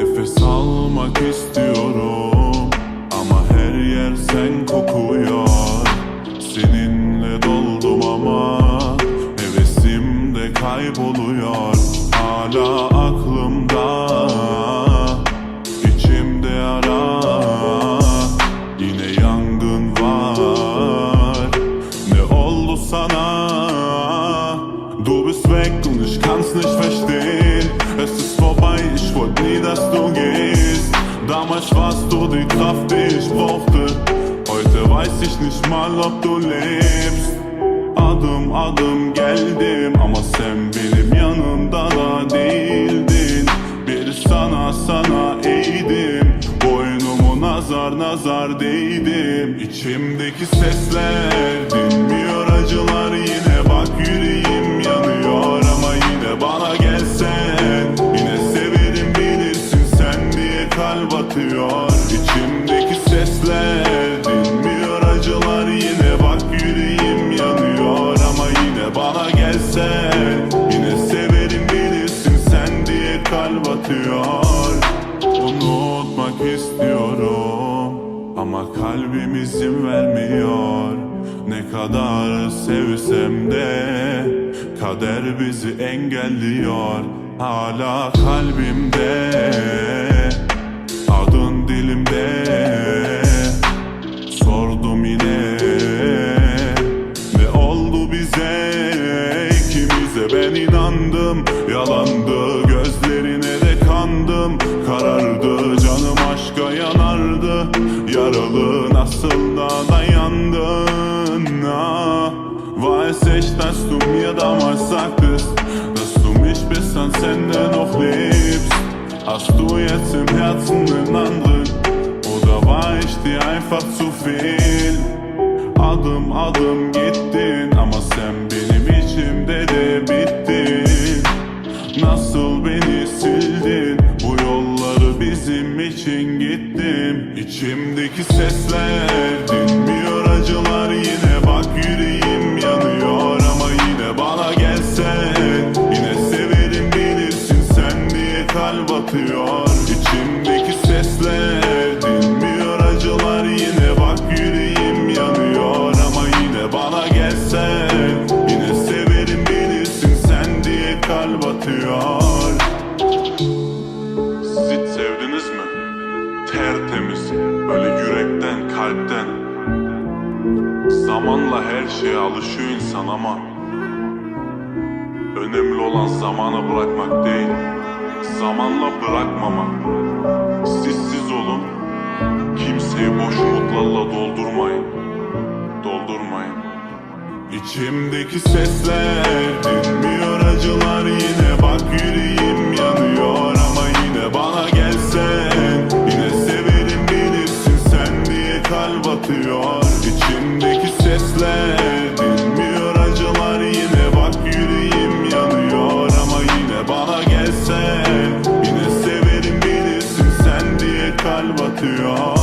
Nefes almak istiyorum Ama her yer sen kokuyor. Seninle doldum ama Hevesim de kayboluyor. Hala aklımda içimde ara. Yine yangın var. Ne oldu sana? Du bist weg und ich kann's nicht verstehen. Du die Kraft, die ich brauchte Heute weiß ich nicht mal, ob du lebst Adım adım geldim ama sen benim yanımda da değildin. Bir sana sana eğdim Boynumu nazar nazar değdim. İçimdeki sesler diye kalp atıyor İçimdeki sesler. Dinmiyor acılar Yine bak yüreğim yanıyor. Ama yine bana gelsen Yine severim bilirsin sen diye kalp atıyor. Unutmak istiyorum ama kalbim izin vermiyor. Ne kadar sevsem de kader bizi engelliyor. Hala kalbimde ikimize ben inandım Yalandı gözlerine de kandım. Karardı canım aşka yanardı. Yaralı nasıl da dayandın? Ah. Weiß ich, dass du mir damals sagtest Dass du mich bis ans Ende noch lebst Hast du jetzt im Herzen einen anderen Oder war ich dir einfach zu viel Adım adım gittin Beni sildin. Bu yolları bizim için gittim. İçimdeki sesler dinmiyor acılar. Yine bak yüreğim yanıyor ama yine bana gelsen. Yine severim bilirsin sen diye kalp atıyor. İçimdeki sesler dinmiyor acılar. Yine bak yüreğim yanıyor ama yine bana gelsen. Yine severim bilirsin kalp atıyor Tertemiz, böyle yürekten, kalpten. Zamanla her şeye alışıyor insan ama Önemli olan zamanı bırakmak değil Zamanla bırakmamak. Sessiz olun Kimseyi boş umutlarla doldurmayın Doldurmayın. İçimdeki sesler dinmiyor acılar kalp atıyor İçimdeki sesle dinmiyor acılar Yine. Bak yüreğim yanıyor ama yine bana gelse Yine severim bilirsin sen diye kalp atıyor.